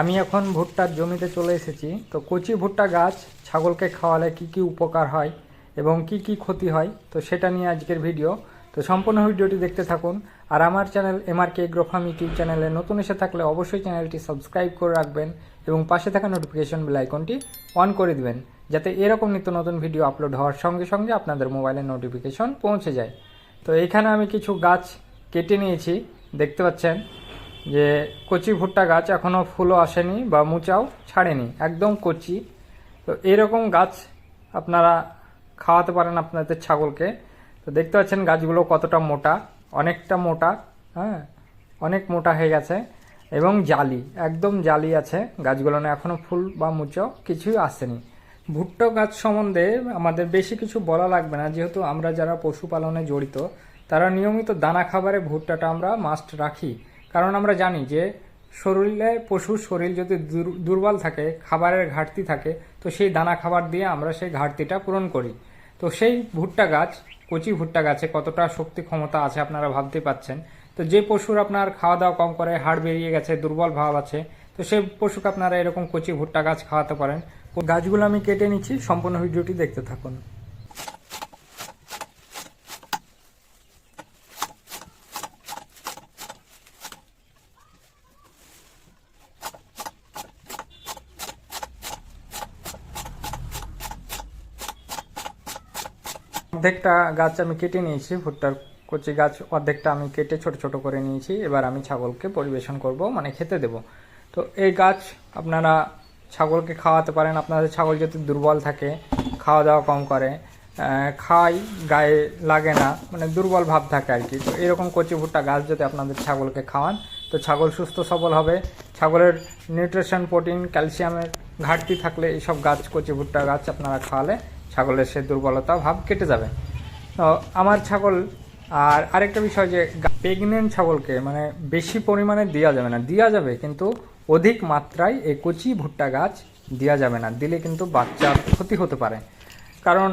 আমি এখন ভুট্টার জমিতে চলে এসেছি। তো কচি ভুট্টা গাছ, ছাগলকে খাওয়ালে কি কি উপকার হয় এবং কি কি ক্ষতি হয়? তো সেটা নিয়ে আজকের ভিডিও। তো সম্পূর্ণ ভিডিওটি দেখতে থাকুন। আর আমার চ্যানেল এমআরকে গ্রোফাম ইউটিউব চ্যানেলে নতুন এসে থাকলে অবশ্যই চ্যানেলটি সাবস্ক্রাইব করে রাখবেন এবং পাশে থাকা নোটিফিকেশন বেল আইকনটি অন করে দিবেন, যাতে এরকম নিত্য নতুন ভিডিও আপলোড হওয়ার সঙ্গে সঙ্গে আপনাদের মোবাইলে নোটিফিকেশন পৌঁছে যায়। তো এখানে আমি কিছু গাছ কেটে নিয়েছি। দেখতে পাচ্ছেন যে কচি ভুট্টা গাছ এখনও ফুলও আসেনি বা মুচাও ছাড়েনি, একদম কচি। তো এরকম গাছ আপনারা খাওয়াতে পারেন আপনাদের ছাগলকে। তো দেখতে পাচ্ছেন গাছগুলো কতটা মোটা, অনেকটা মোটা হ্যাঁ অনেক মোটা হয়ে গেছে এবং জালি, একদম জালি আছে। গাছগুলো না এখনও ফুল বা মুচো কিছুই আসেনি। ভুট্টা গাছ সম্বন্ধে আমাদের বেশি কিছু বলা লাগবে না, যেহেতু আমরা যারা পশুপালনে জড়িত, তারা নিয়মিত দানা খাবারে ভুট্টাটা আমরা মাস্ট রাখি। কারণ আমরা জানি যে শরীরে পশুর শরীর যদি দুর- দুর্বল থাকে, খাবারের ঘাটতি থাকে, তো সেই দানা খাবার দিয়ে আমরা সেই ঘাটতিটা পূরণ করি। তো সেই ভুট্টা গাছ, কচি ভুট্টা গাছে কতটা শক্তি ক্ষমতা আছে আপনারা ভাবতে পাচ্ছেন। তো যে পশুর আপনার খাওয়া দাওয়া কম করে, হাড় বেরিয়ে গেছে, দুর্বল ভাব আছে, তো সেই পশুকে আপনারা এরকম কচি ভুট্টা গাছ খাওয়াতে পারেন। গাছগুলো আমি কেটে নিচ্ছি, সম্পূর্ণ ভিডিওটি দেখতে থাকুন। অর্ধেকটা গাছ আমি কেটে নিয়েছি, ভুট্টার কচি গাছ অর্ধেকটা আমি কেটে ছোট ছোট করে নিয়েছি। এবার আমি ছাগলকে পরিবেশন করব মানে খেতে দেব। তো এই গাছ আপনারা ছাগলকে খাওয়াতে পারেন। আপনাদের ছাগল যদি দুর্বল থাকে, খাওয়া দাওয়া কম করে খাই, গায়ে লাগে না মানে দুর্বল ভাব থাকে আর কি। তো এরকম কচি ভুট্টা গাছ যদি আপনাদের ছাগলকে খাওয়ান, তো ছাগল সুস্থ সবল হবে। ছাগলের নিউট্রিশন, প্রোটিন, ক্যালসিয়ামের ঘাটতি থাকলে এইসব গাছ, কচি ভুট্টা গাছ আপনারা খাওয়ালে ছাগলের সে দুর্বলতা ভাব কেটে যাবে। তো আমার ছাগল, আর আরেকটা বিষয় যে প্রেগনেন্ট ছাগলকে মানে বেশি পরিমাণে দেওয়া যাবে না। দেওয়া যাবে কিন্তু অধিক মাত্রায় এই কচি ভুট্টা গাছ দেওয়া যাবে না। দিলে কিন্তু বাচ্চার ক্ষতি হতে পারে। কারণ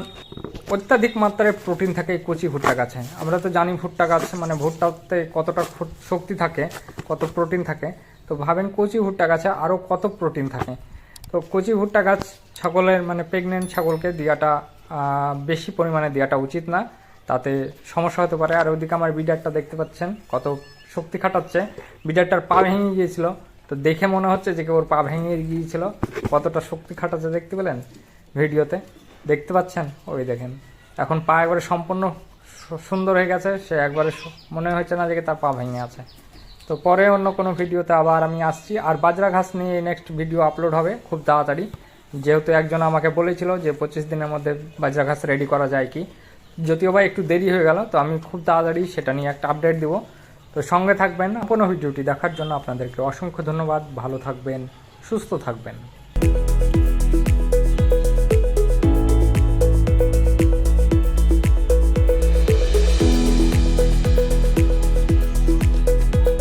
অত্যাধিক মাত্রায় প্রোটিন থাকে কচি ভুট্টা গাছে। আমরা তো জানি ভুট্টা গাছ মানে ভুট্টাতে কতটা শক্তি থাকে, কত প্রোটিন থাকে। তো ভাবেন কচি ভুট্টা গাছে আরও কত প্রোটিন থাকে। তো কচি ভুট্টা গাছ ছাগলের মানে প্রেগনেন্ট ছাগলকে দেওয়াটা বেশি পরিমাণে দেওয়াটা উচিত না। তাতে সমস্যা হতে পারে। আর ওইদিকে আমার বিডারটা দেখতে পাচ্ছেন, কত শক্তি খাটাচ্ছে। বিডারটার পা ভেঙে গিয়েছিল। তো দেখে মনে হচ্ছে যে ওর পা ভেঙে গিয়েছিল। কতটা শক্তি খাটাচ্ছে দেখতে পেলেন ভিডিওতে? দেখতে পাচ্ছেন? ওই দেখেন। এখন পা একবারে সম্পূর্ণ সুন্দর হয়ে গেছে। সে একবারে মনে হচ্ছে না যে তার পা ভেঙে আছে। তো পরে অন্য কোনো ভিডিওতে আবার আমি আসছি। আর বাজরা ঘাস নিয়ে নেক্সট ভিডিও আপলোড হবে খুব তাড়াতাড়ি। যেহেতু একজন আমাকে বলেছিল যে পঁচিশ দিনের মধ্যে বাজরা ঘাস রেডি করা যায় কি। যদিও বা একটু দেরি হয়ে গেল, তো আমি খুব তাড়াতাড়ি সেটা নিয়ে একটা আপডেট দেবো। তো সঙ্গে থাকবেন কোনো ভিডিওটি দেখার জন্য আপনাদেরকে অসংখ্য ধন্যবাদ। ভালো থাকবেন, সুস্থ থাকবেন।